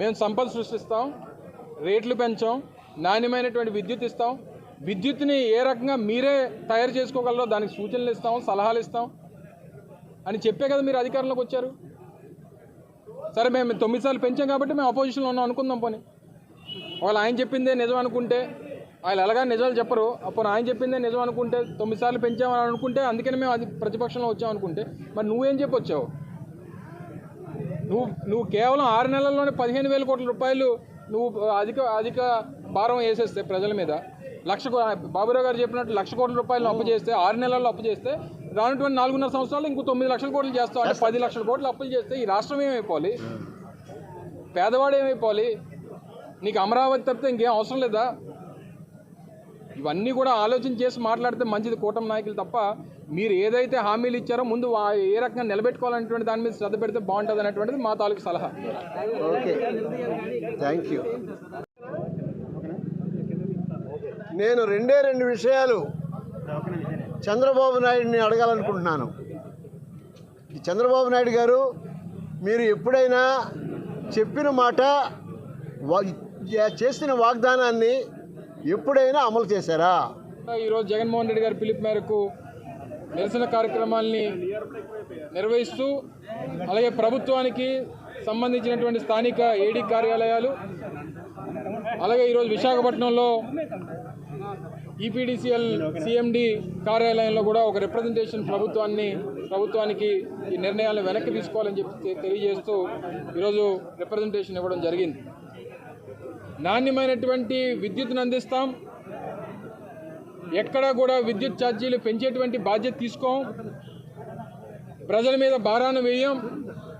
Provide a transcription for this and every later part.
మేము సంపద సృష్టిస్తాం రేట్లు పెంచాం నాణ్యమైనటువంటి విద్యుత్ ఇస్తాం. విద్యుత్ని ఏ రకంగా మీరే తయారు చేసుకోగలరో దానికి సూచనలు ఇస్తాం సలహాలు ఇస్తాం అని చెప్పే కదా మీరు అధికారంలోకి వచ్చారు. సరే మేము తొమ్మిది సార్లు పెంచాం కాబట్టి మేము అపోజిషన్లో ఉన్నాం అనుకుందాం పోనీ. ఒకవేళ ఆయన చెప్పిందే నిజం అనుకుంటే వాళ్ళు ఎలాగా నిజాలు చెప్పరు. అప్పుడు ఆయన చెప్పిందే నిజం అనుకుంటే తొమ్మిది సార్లు పెంచామని అనుకుంటే అందుకని మేము అది ప్రతిపక్షంలో వచ్చాం అనుకుంటే. మరి నువ్వేం చెప్పొచ్చావు? నువ్వు నువ్వు కేవలం ఆరు నెలల్లోనే పదిహేను వేల కోట్ల రూపాయలు నువ్వు అధిక అధిక భారం వేసేస్తే ప్రజల మీద లక్ష కో- బాబురావు గారు చెప్పినట్టు లక్ష కోట్ల రూపాయలు అప్పు చేస్తే ఆరు నెలల్లో అప్పు చేస్తే రానటువంటి నాలుగున్నర సంవత్సరాలు ఇంకో తొమ్మిది లక్షల కోట్లు చేస్తావు. అంటే పది లక్షల కోట్లు అప్పులు చేస్తే ఈ రాష్ట్రం ఏమైపోవాలి? పేదవాడు ఏమైపోవాలి? నీకు అమరావతి తప్పితే ఇంకేం అవసరం లేదా? ఇవన్నీ కూడా ఆలోచన చేసి మాట్లాడితే మంచిది కూటమి నాయకులు తప్ప మీరు ఏదైతే హామీలు ఇచ్చారో ముందు ఏ రకంగా నిలబెట్టుకోవాలనేటువంటి దాని మీద శ్రద్ధ పెడితే బాగుంటుంది అనేటువంటిది మా తాలూకు సలహా. ఓకే. థ్యాంక్ యూ నేను రెండే రెండు విషయాలు చంద్రబాబు నాయుడిని అడగాలనుకుంటున్నాను. చంద్రబాబు నాయుడు గారు మీరు ఎప్పుడైనా చెప్పిన మాట చేసిన వాగ్దానాన్ని ఎప్పుడైనా అమలు చేశారా? ఈరోజు జగన్మోహన్ రెడ్డి గారి పిలుపు మేరకు నిరసన కార్యక్రమాల్ని నిర్వహిస్తూ అలాగే ప్రభుత్వానికి సంబంధించినటువంటి స్థానిక ఏడీ కార్యాలయాలు అలాగే ఈరోజు విశాఖపట్నంలో ఈపీడీసీఎల్ సిఎండి కార్యాలయంలో కూడా ఒక రిప్రజెంటేషన్ ప్రభుత్వాన్ని ప్రభుత్వానికి ఈ నిర్ణయాలను వెనక్కి తీసుకోవాలని చెప్పి తెలియజేస్తూ ఈరోజు రిప్రజెంటేషన్ ఇవ్వడం జరిగింది. నాణ్యమైనటువంటి విద్యుత్ను అందిస్తాం. ఎక్కడా కూడా విద్యుత్ ఛార్జీలు పెంచేటువంటి బాధ్యత తీసుకోం. ప్రజల మీద భారాన్ని వేయం.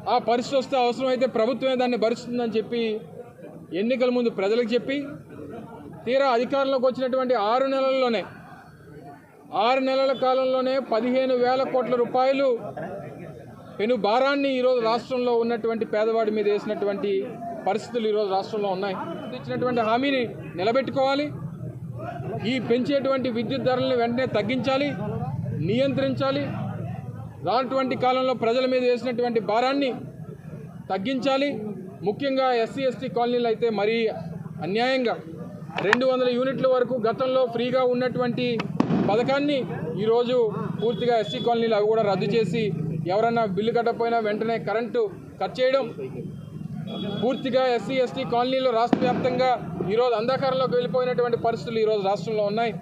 ఆ పరిస్థితి వస్తే అవసరమైతే ప్రభుత్వమే దాన్ని భరిస్తుందని చెప్పి ఎన్నికల ముందు ప్రజలకు చెప్పి తీరా అధికారంలోకి వచ్చినటువంటి ఆరు నెలల్లోనే ఆరు నెలల కాలంలోనే పదిహేను వేల కోట్ల రూపాయలు పెను భారాన్ని ఈరోజు రాష్ట్రంలో ఉన్నటువంటి పేదవాడి మీద వేసినటువంటి పరిస్థితులు ఈరోజు రాష్ట్రంలో ఉన్నాయి. ఇచ్చినటువంటి హామీని నిలబెట్టుకోవాలి. ఈ పెంచేటువంటి విద్యుత్ ధరలను వెంటనే తగ్గించాలి నియంత్రించాలి. రానటువంటి కాలంలో ప్రజల మీద వేసినటువంటి భారాన్ని తగ్గించాలి. ముఖ్యంగా ఎస్సీ ఎస్టీ కాలనీలు అయితే మరీ అన్యాయంగా రెండు వందల యూనిట్ల వరకు గతంలో ఫ్రీగా ఉన్నటువంటి పథకాన్ని ఈరోజు పూర్తిగా ఎస్సీ కాలనీలు అవి కూడా రద్దు చేసి ఎవరన్నా బిల్లు కట్టకపోయినా వెంటనే కరెంటు కట్ చేయడం పూర్తిగా ఎస్సీ ఎస్టీ కాలనీలో రాష్ట్ర వ్యాప్తంగా ఈరోజు అంధకారంలోకి వెళ్ళిపోయినటువంటి పరిస్థితులు ఈరోజు రాష్ట్రంలో ఉన్నాయి.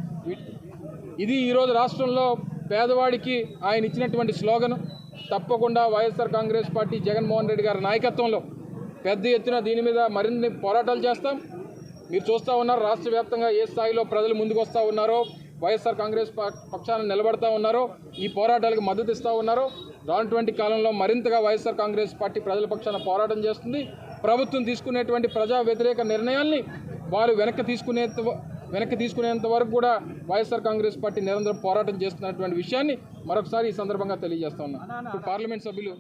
ఇది ఈరోజు రాష్ట్రంలో పేదవాడికి ఆయన ఇచ్చినటువంటి స్లోగను. తప్పకుండా YSR Congress party Jaganmohan Reddy గారి నాయకత్వంలో పెద్ద ఎత్తున దీని మీద మరిన్ని పోరాటాలు చేస్తాం. మీరు చూస్తూ ఉన్నారు రాష్ట్ర వ్యాప్తంగా ఏ స్థాయిలో ప్రజలు ముందుకు వస్తూ ఉన్నారో. వైఎస్ఆర్ కాంగ్రెస్ ప- పక్షాన నిలబడతా ఉన్నారో ఈ పోరాటాలకు మద్దతు ఇస్తూ ఉన్నారో. రానటువంటి కాలంలో మరింతగా వైఎస్ఆర్ కాంగ్రెస్ పార్టీ ప్రజల పక్షాన పోరాటం చేస్తుంది. ప్రభుత్వం తీసుకునేటువంటి ప్రజా వ్యతిరేక నిర్ణయాల్ని వారు వెనక్కి తీసుకునేంత వ- వెనక్కి తీసుకునేంత వరకు కూడా వైఎస్ఆర్ కాంగ్రెస్ పార్టీ నిరంతరం పోరాటం చేస్తున్నటువంటి విషయాన్ని మరొకసారి ఈ సందర్భంగా తెలియజేస్తా ఉన్నాను ఇప్పుడు పార్లమెంట్ సభ్యులు